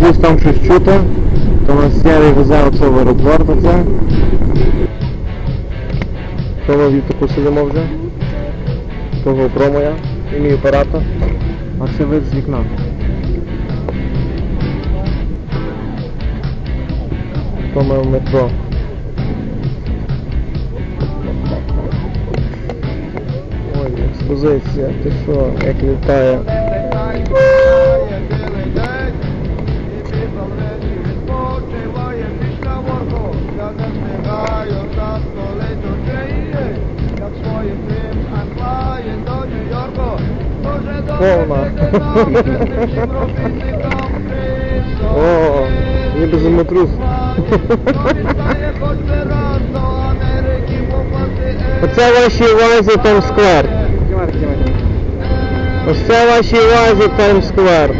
десь там щось чути, то нас Ярий везе оце в аеропорт оце. Що ми в Ютуку сидимо вже? Того промо я і мій оператор. А це вид з вікна. То ми в метро. Ой, експозиція, ти що, як літає. Повна. О, ніби землетрус. Оце ваші увазі Таймс Сквер. Ось це ваші увазі Таймс Сквер.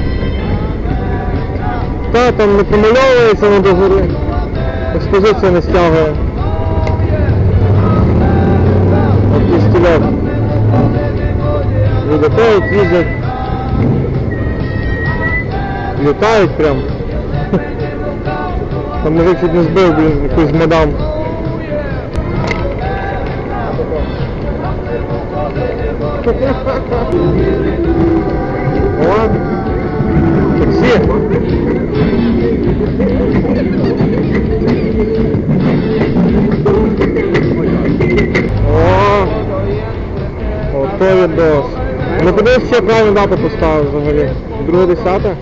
Та там не промальовується на догорі. Експозиція не стягує. Їздять. Літають прям. Там мужик чуть не збив, блін, якусь мадам. О, таксі. О, ото відос. Ну куди ще правильну дату поставив взагалі? Друге десяте?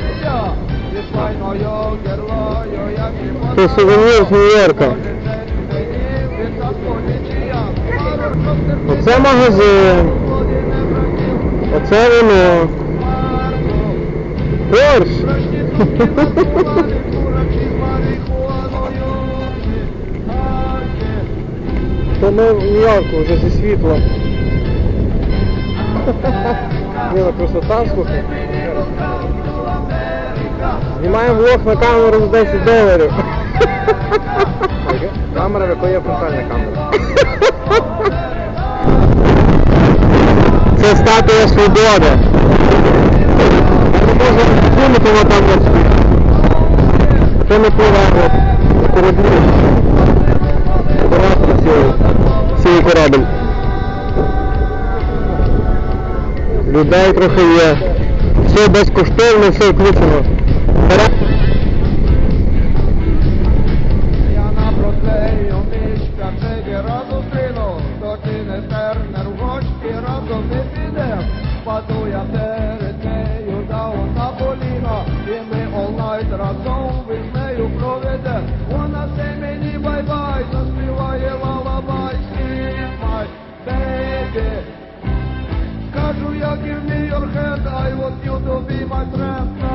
Це сувенір з Нью-Йорка. Оце магазин. Оце воно. Порш. То ми в Нью-Йорку вже зі світла. Ні, ну красота, слухай. Знімаємо влог на камеру за 10 доларів. Камера, в якої є фронтальна камера. Це статуя свободи. Не можна зумити його там на. Це не пливе на кораблі. Цілий. Цілий корабль. Людей трохи є. Все безкоштовно, все включено. Вперед. Я на бродвею міська give me your hand. I want you to be my friend.